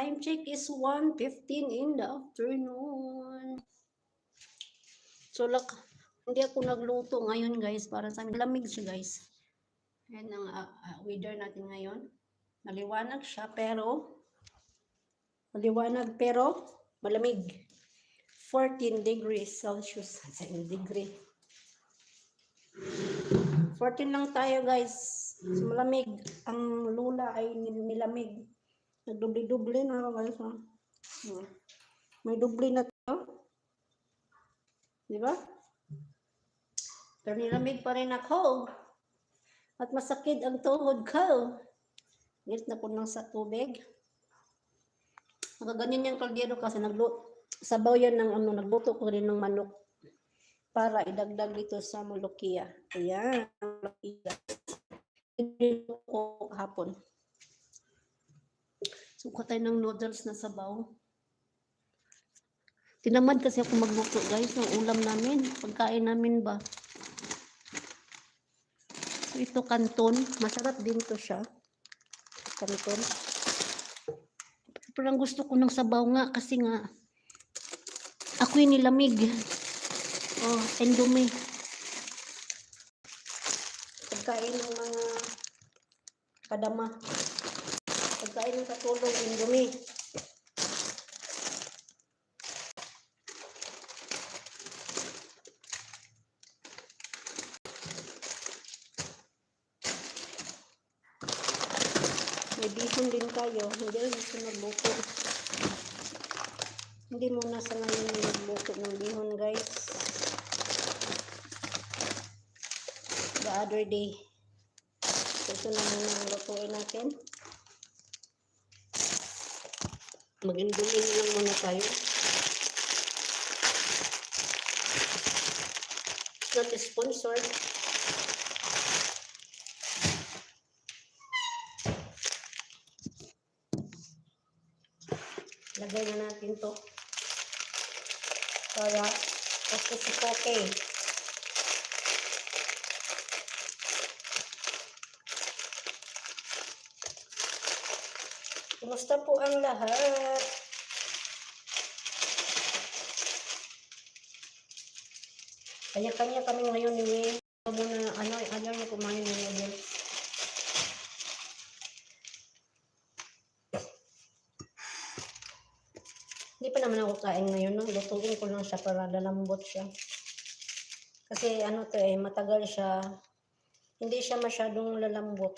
Time check is 1.15 in the afternoon. So, lak, hindi ako nagluto ngayon, guys, para sa amin. Lamig siya, guys. Yan ang ah, ah, weather natin ngayon. Maliwanag siya, pero maliwanag, pero malamig. 14 degrees Celsius. Sa degree. 14 lang tayo, guys. So, malamig. Ang lula ay nil- nilamig. Nagdubli-dubli na ako, guys. Hmm. May dubli na to. Di ba? Pero nilamig pa rin ako. At masakit ang tuhod ko. Galit na po lang sa tubig. Nakaganyan yung kaldero kasi nagluto. Sabaw yan ng ano, nagluto ko rin ng manok para idagdag dito sa mulukia. Ayan, mulukia. Hindi ko hapon. Suka tayo ng noodles na sabaw. Tinamad kasi ako magluto guys ng ulam namin. Pagkain namin ba. So ito kanton. Masarap din to siya. Kanton. Parang gusto ko ng sabaw nga kasi nga ako'y nilamig. Oh, endumi. Pagkain ng mga kadama. Pagkain ng katulong, endumi. May bihon din tayo. Hindi rin gusto nagluto. Hindi muna sa ngayon nagluto ng bihon, guys. The other day. Ito na muna ang lutuin natin. Mag-indulin lang muna tayo. It's not sponsored. Lagay na natin to. Para kasi si Poke. Kumusta po ang lahat? Kanya-kanya kami ngayon ni May. Muna, ano, ayaw niya kumain ng noodles. Hindi pa naman ako kain ngayon. No? Lutuin ko lang siya para lalambot siya. Kasi ano to eh, matagal siya. Hindi siya masyadong lalambot.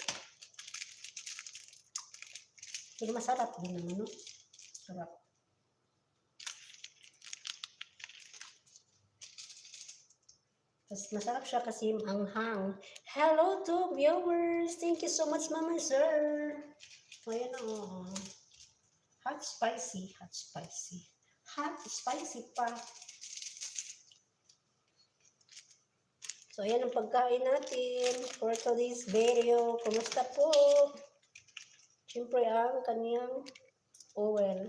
Pero masarap din naman, no? Sarap. Tapos masarap siya kasi anghang. Hello to viewers! Thank you so much, Mama Sir! Ayan o. Hot spicy, hot spicy. Hot spicy pa. So, ayan ang pagkain natin for today's video. Kumusta po? Siyempre ang kaniyang oil.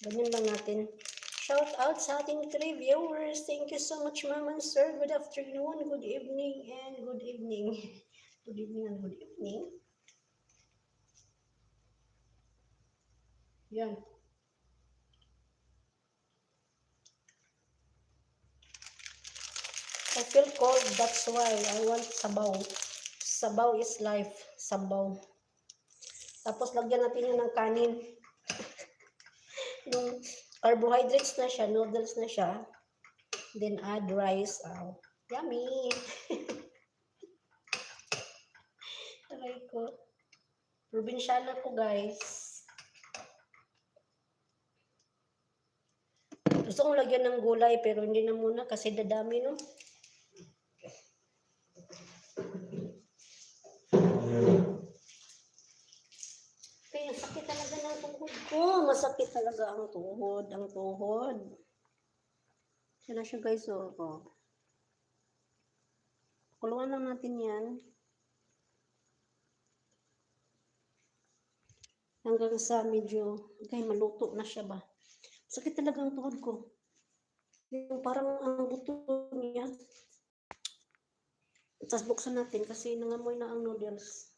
Ganyan lang natin. Shout out sa ating three viewers. Thank you so much, ma'am and sir. Good afternoon, good evening, and good evening. Good evening and good evening. Yan. I feel cold, that's why I want sabaw. Sabaw is life. Sabaw. Tapos lagyan natin yun ng kanin. Yung carbohydrates na siya, noodles na siya. Then add rice. Oh, yummy! Aray ko. Probinsyana ko, guys. Gusto kong lagyan ng gulay, pero hindi na muna kasi dadami, no? Kaya sakit talaga ng tuhod ko. Masakit talaga ang tuhod. Ang tuhod. Siya siya guys. Oh. oh. Kuluan lang natin yan. Hanggang sa medyo, kaya maluto na siya ba. Sakit talaga ang tuhod ko. Yung parang ang buto niya. Tapos buksan natin kasi nangamoy na ang noodles.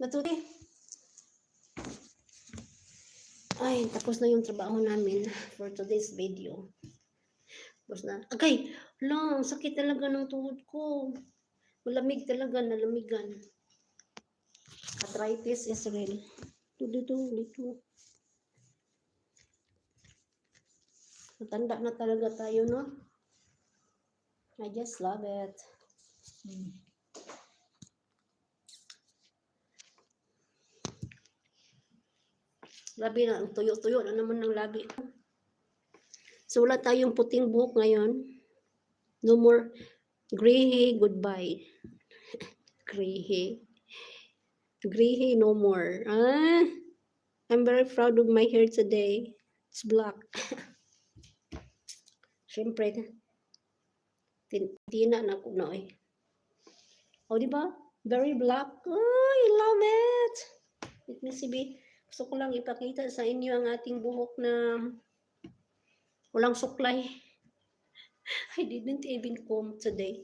Matuti. Ay, tapos na yung trabaho namin for today's video. Tapos na. Okay, lang, sakit talaga ng tuhod ko. Malamig talaga, nalamigan. Arthritis is real. Dito, dito, dito. Matanda na talaga tayo, no? I just love it. Grabe na, tuyo-tuyo na naman ng labi. So, wala tayong puting buhok ngayon. No more gray goodbye. gray. Gray no more. Ah, I'm very proud of my hair today. It's black. Siyempre, tin- tina na ko na eh. O, di ba? Very black. Oh, I love it. Let me see. Gusto ko lang ipakita sa inyo ang ating buhok na walang suklay. I didn't even comb today.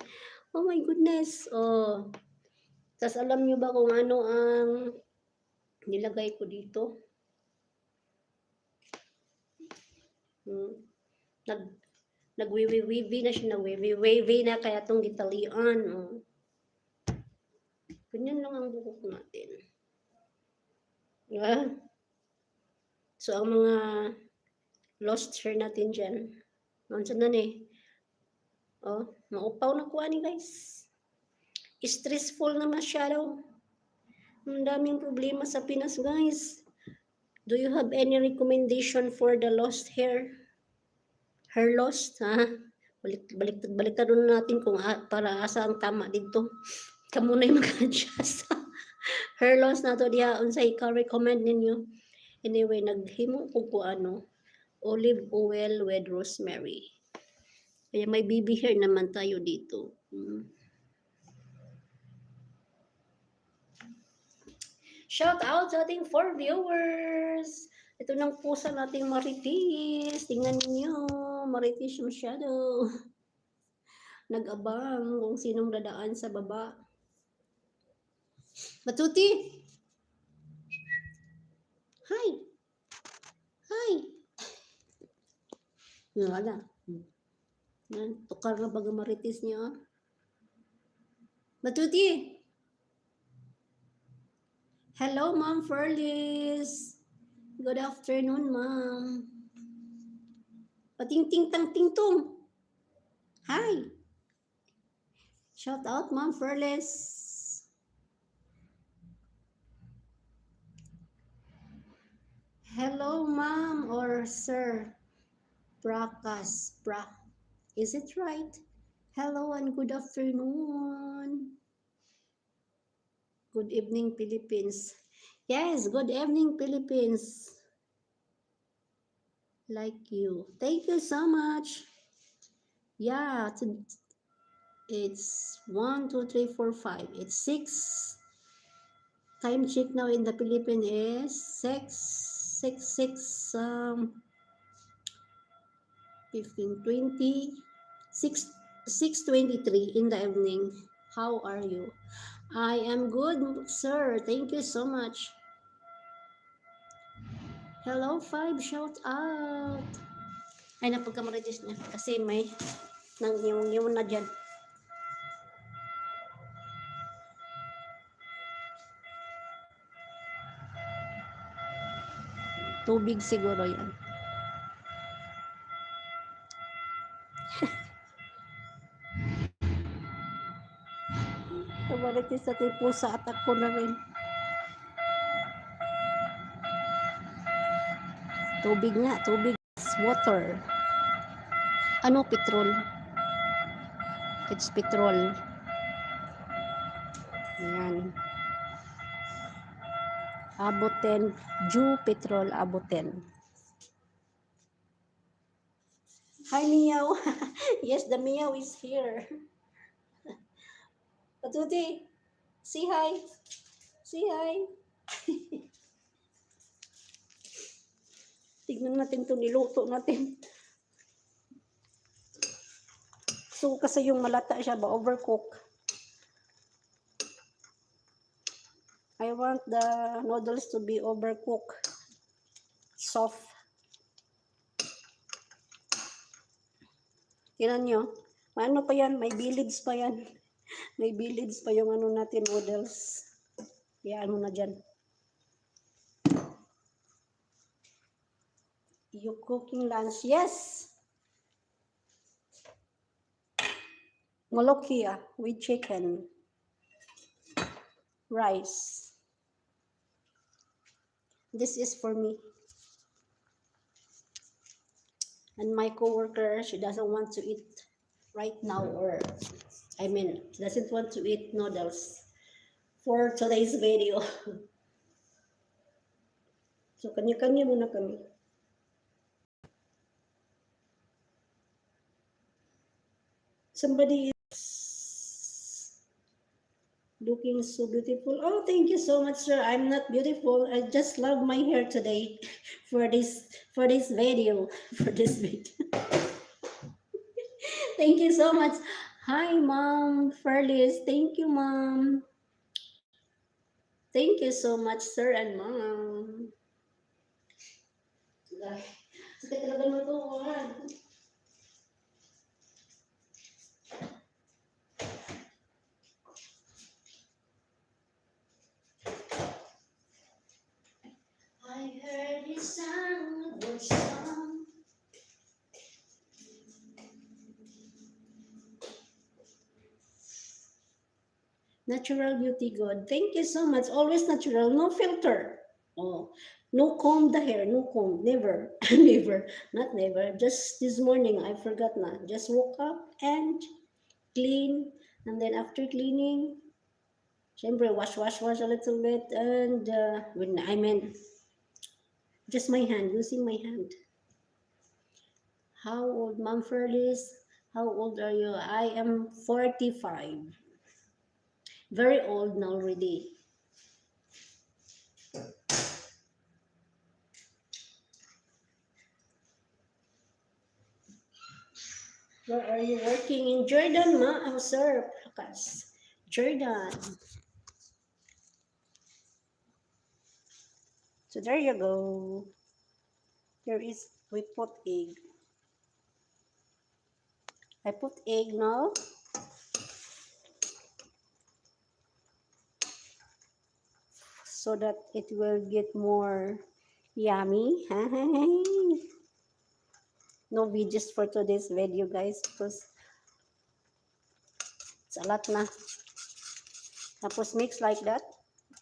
Oh my goodness. Oh. Tapos alam nyo ba kung ano ang nilagay ko dito? Hmm. Nag nagwiwi-wiwi na siya, nagwiwi-wiwi na kaya itong gitalian. Oh. Ganyan lang ang buhok natin. Diba? So, ang mga lost hair natin dyan, nandyan na eh. Oh, maupaw na kuha ni guys. Stressful na masyado. Ang daming problema sa Pinas, guys. Do you have any recommendation for the lost hair? Hair lost, ha? Balik, balik, balik natin kung a, para asa ang tama dito. Kamu na yung mag-adjust. loss na to diha unsay ka recommend ninyo anyway naghimo ko ko ano olive oil with rosemary kaya may baby hair naman tayo dito mm. shout out sa ating four viewers ito ng pusa nating maritis tingnan niyo maritis yung shadow nag-abang kung sinong dadaan sa baba Matuti. Hi. Hi. Wala. Yan, tukar na baga maritis niya. Matuti. Hello, Ma'am Ferlis. Good afternoon, Ma'am. Pating-ting tang ting tung. Hi. Shout out, Ma'am Ferlis. Hello, ma'am or sir. Prakas. Pra. Is it right? Hello and good afternoon. Good evening, Philippines. Yes, good evening, Philippines. Like you. Thank you so much. Yeah, it's one, two, three, four, five. It's six. Time check now in the Philippines is six. 6, 6, um, 15, 20, 6, 6.23 in the evening. How are you? I am good, sir. Thank you so much. Hello, five, shout out. Ay, napagkamaradis niya kasi may nang yung na dyan. Tubig siguro yan. Tumalitis sa ating pusa at ako na rin. Tubig nga, tubig. Water. Ano petrol? It's petrol. Ayan. Aboten, Jew Petrol Aboten. Hi, Meow. yes, the Meow is here. Patuti, say hi. Say hi. Tignan natin to niluto natin. So, kasi yung malata siya ba, overcook. I want the noodles to be overcooked. Soft. Tingnan nyo. Ano pa yan? May bilids pa yan. May bilids pa yung ano natin noodles. Kaya ano na dyan. You cooking lunch? Yes. Molokia with chicken. Rice. This is for me. And my coworker, she doesn't want to eat right now or I mean, doesn't want to eat noodles for today's video. so, kanya-kanya muna kami. Somebody is looking so beautiful. Oh, thank you so much, sir. I'm not beautiful. I just love my hair today for this for this video. For this video. thank you so much. Hi, Mom. Ferlis. Thank you, Mom. Thank you so much, sir and mom. Sakit talaga ng tuwan. Natural beauty god. Thank you so much. Always natural, no filter. Oh, no comb the hair, no comb. Never, never, not never. Just this morning, I forgot na. Just woke up and clean, and then after cleaning, syempre wash, wash, wash a little bit, and uh, when I mean, just my hand, using my hand. How old, Mom Ferlis? How old are you? I am 45 very old already. Where are you working? In Jordan, ma? Oh, sir, Prakas. Jordan. So there you go. There is, we put egg. I put egg now. so that it will get more yummy. no videos for today's video guys because it's a lot na. Tapos mix like that.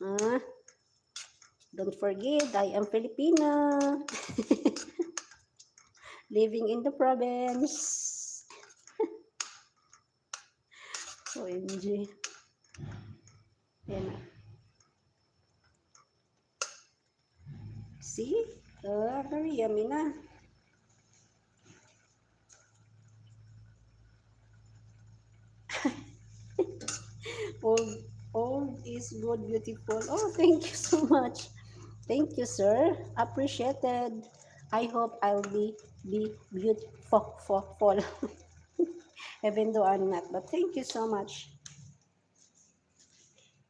Ah, don't forget, I am Filipina. Living in the province. OMG. Yan na. See? Uh, very yummy na. old, old is good, beautiful. Oh, thank you so much. Thank you, sir. Appreciated. I hope I'll be be beautiful. For, for, Even though I'm not. But thank you so much.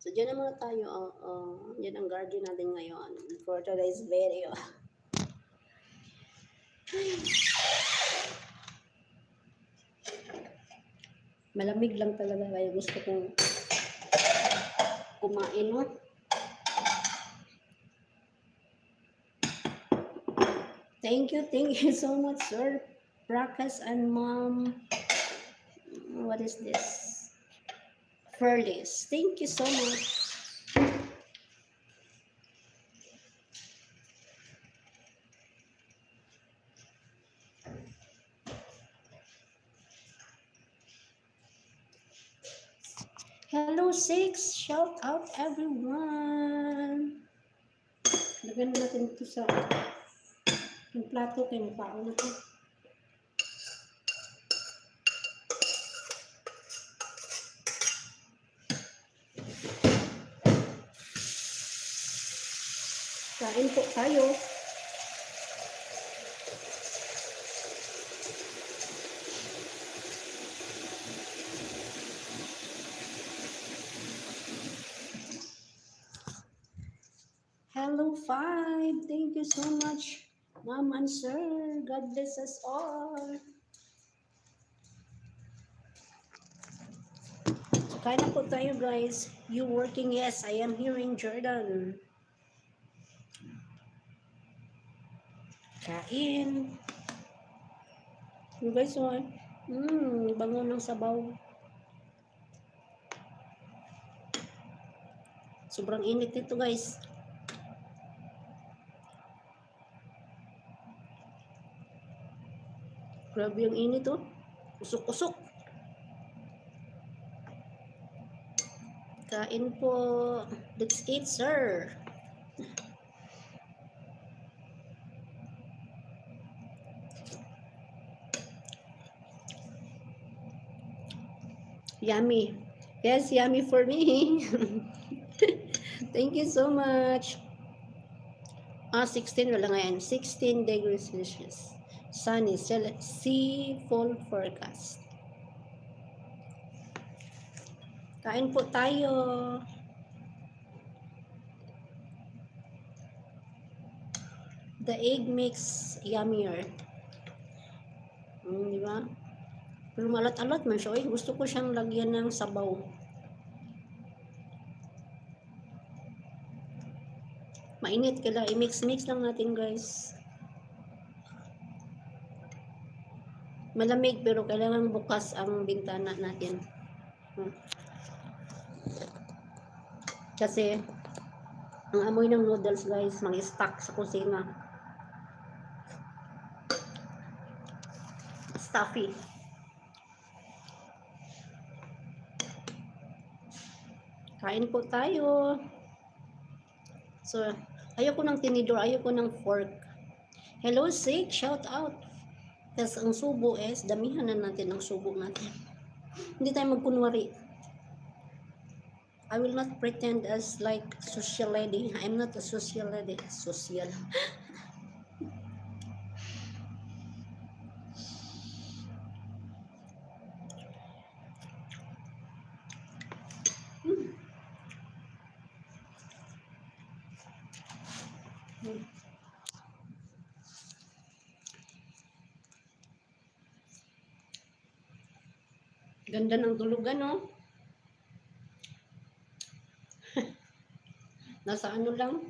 So, dyan na muna tayo. Uh, uh, yan ang garden natin ngayon for today's video. Malamig lang talaga kaya gusto kong kumain, no? Thank you, thank you so much, sir. Prakas and mom. What is this? Furlis. Thank you so much. Hello, six. Shout out everyone. Lagyan na natin ito sa Yung plato kay mo pao na to. Kain po tayo. Hello, Five. Thank you so much ma'am and sir. God bless us all. Kain na po tayo, guys. You working? Yes, I am here in Jordan. Kain. You guys, oh. Mmm, bango ng sabaw. Sobrang init nito, guys. Grabe yung init, oh. Usok-usok. Kain po. Let's eat, sir. Yummy. Yes, yummy for me. Thank you so much. Ah, 16 wala ngayon. 16 degrees Celsius. Sunny. Sea fall forecast. Kain po tayo. The egg makes yummier. Mm, di ba? Pero malat-alat man siya. Uy, gusto ko siyang lagyan ng sabaw. Mainit kaya i-mix-mix lang natin guys. Malamig pero kailangan bukas ang bintana natin. Hmm. Kasi ang amoy ng noodles guys, mga stuck sa kusina. Stuffy. Kain po tayo. So, ayoko ng tinidor, ayoko ng fork. Hello, Sig, shout out. Tapos ang subo is, damihan na natin ang subo natin. Hindi tayo magkunwari. I will not pretend as like social lady. I'm not a social lady. Social. Ganda ng tulugan, no? Nasa ano lang?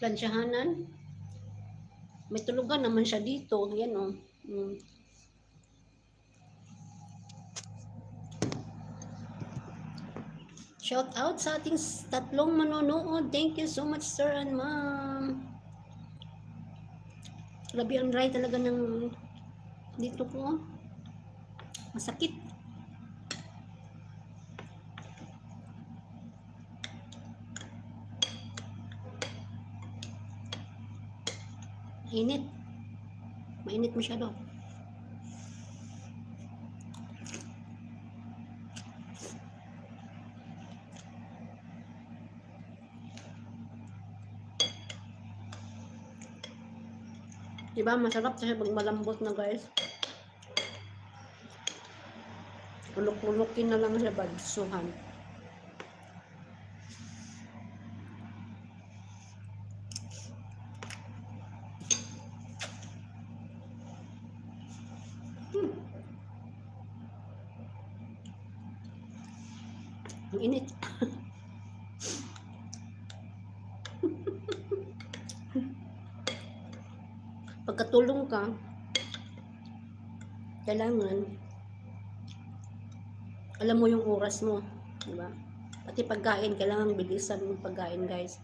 Plansyahanan. May tulugan naman siya dito. Yan, oh. Mm. Shout out sa ating tatlong manonood. Thank you so much, sir and ma'am. Grabe ang dry talaga ng dito ko. oh. Masakit. Init. Mainit masyado. Diba? Masarap siya pag malambot na guys. Ulok-ulokin na lang siya bagsuhan. Hmm. Ang init. Pagkatulong ka, kailangan alam mo yung oras mo, di ba? Pati pagkain, kailangan bilisan yung pagkain, guys.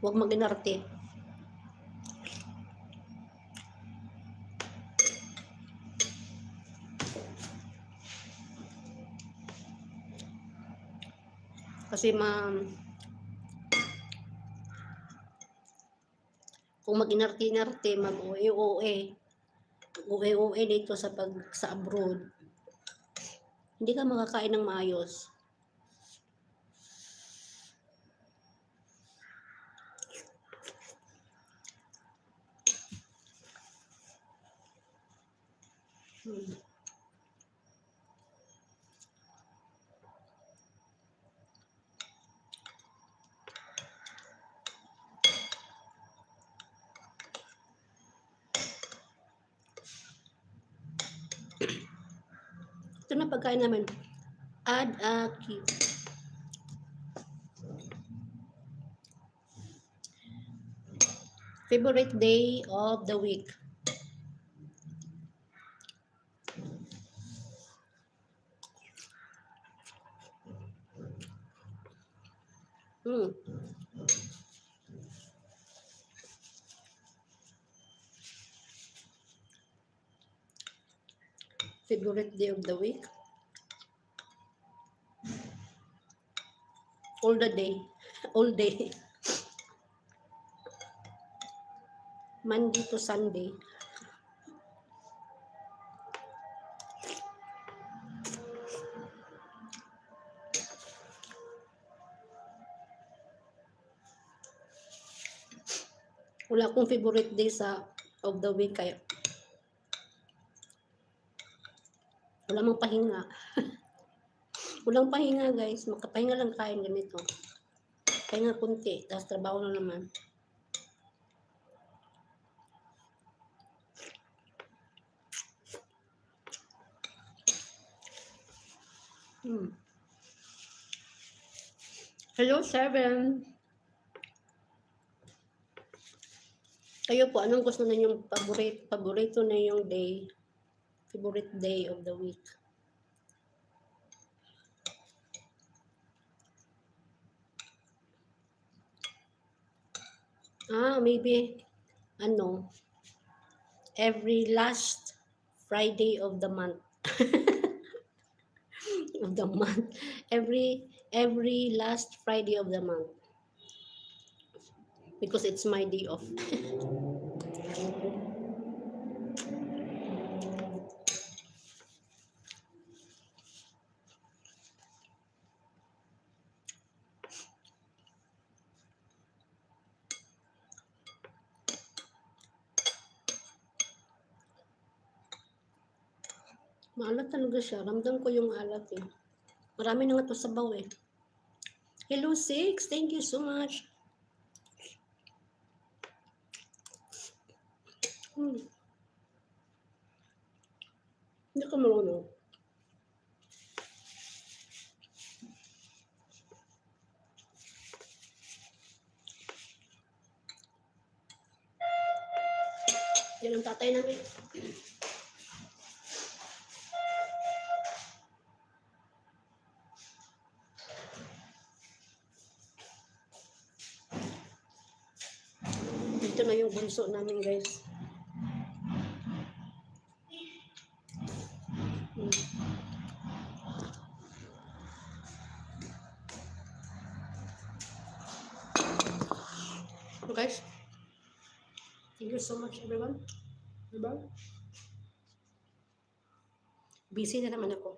Huwag maginarte. Kasi ma kung mag-inarte-inarte, mag-uwe-uwe, uwe-uwe dito sa pag sa abroad, hindi ka makakain ng maayos. Hmm. Pagkain namin. Add a cube. Favorite day of the week. Hmm. Favorite day of the week. All the day. All day. Monday to Sunday. Wala akong favorite day sa of the week kaya wala mang pahinga. Walang pahinga guys. Makapahinga lang kain ganito. Pahinga kunti. Tapos trabaho na naman. Hmm. Hello, Seven. Kayo po, anong gusto ninyong favorite, paborito na yung day, favorite day of the week? Ah, maybe, ano, every last Friday of the month. of the month. Every, every last Friday of the month. Because it's my day off. Maalat talaga siya. Ramdam ko yung alat eh. Marami na nga to sabaw eh. Hello, Six. Thank you so much. Hmm. Hindi ka marunong. Yan ang tatay namin. Bunso namin, guys. Hmm. So guys, thank you so much everyone. Diba? Busy na naman ako.